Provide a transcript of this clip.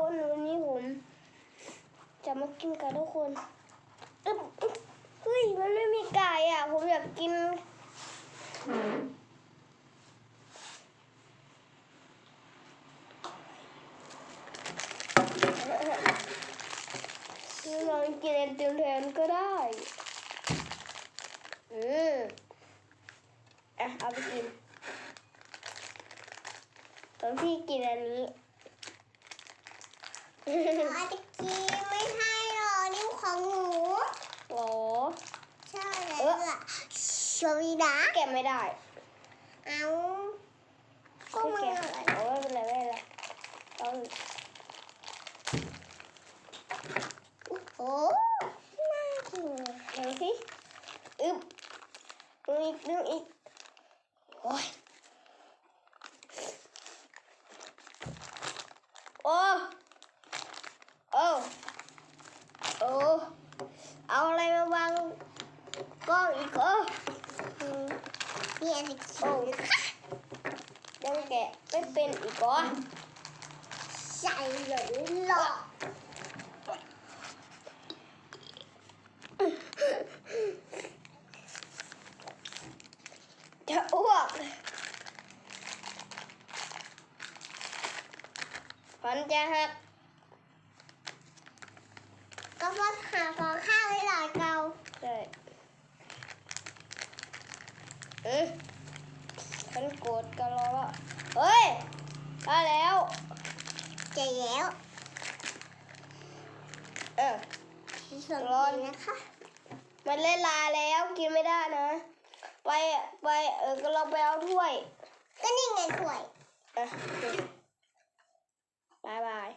คนวันนี้ผมจะมากินไก่ทุกคนอึ๊บเฮ้ยมันไม่มีไก่อะ ผมอยากกินลองกินไอติมแทนก็ได้ อืมอะเอาไปกินตอนพี่กินอันนี้ อาตะกี้ไม่ให้หรอกนิ้วของหนูโอ้ใช่แล้วล่ะชวีดาแกะไม่ได้เอาก็ไม่มันแกะอะไรโอ้ไม่เป็นไรไม่เป็นไรต้องโอ้น่ากินเห็นสิอึ๊บดึงอีกดึงอีกโอ้ยโอ้โอ้โอ้เอาอะไรมาวาง กล้องอีกเอออืมนี่อาตะโอ้กี้นะคะยังแกะไม่เป็นอีกเหรอใส่เลยหรอกจะอ้วกฟันจะหักก็เพราะหาของข้าวไว้หลอดเกา ใช่เออฉันโกรธกันแล้วอะเฮ้ยได้แล้วเจแล้ว เออส่งร้อนกินนะคะ มันเล่นลาแล้วกินไม่ได้นะ ไปไปเออก็เราไปเอาถ้วย ก็นี่ไงถ้วยอะบายบาย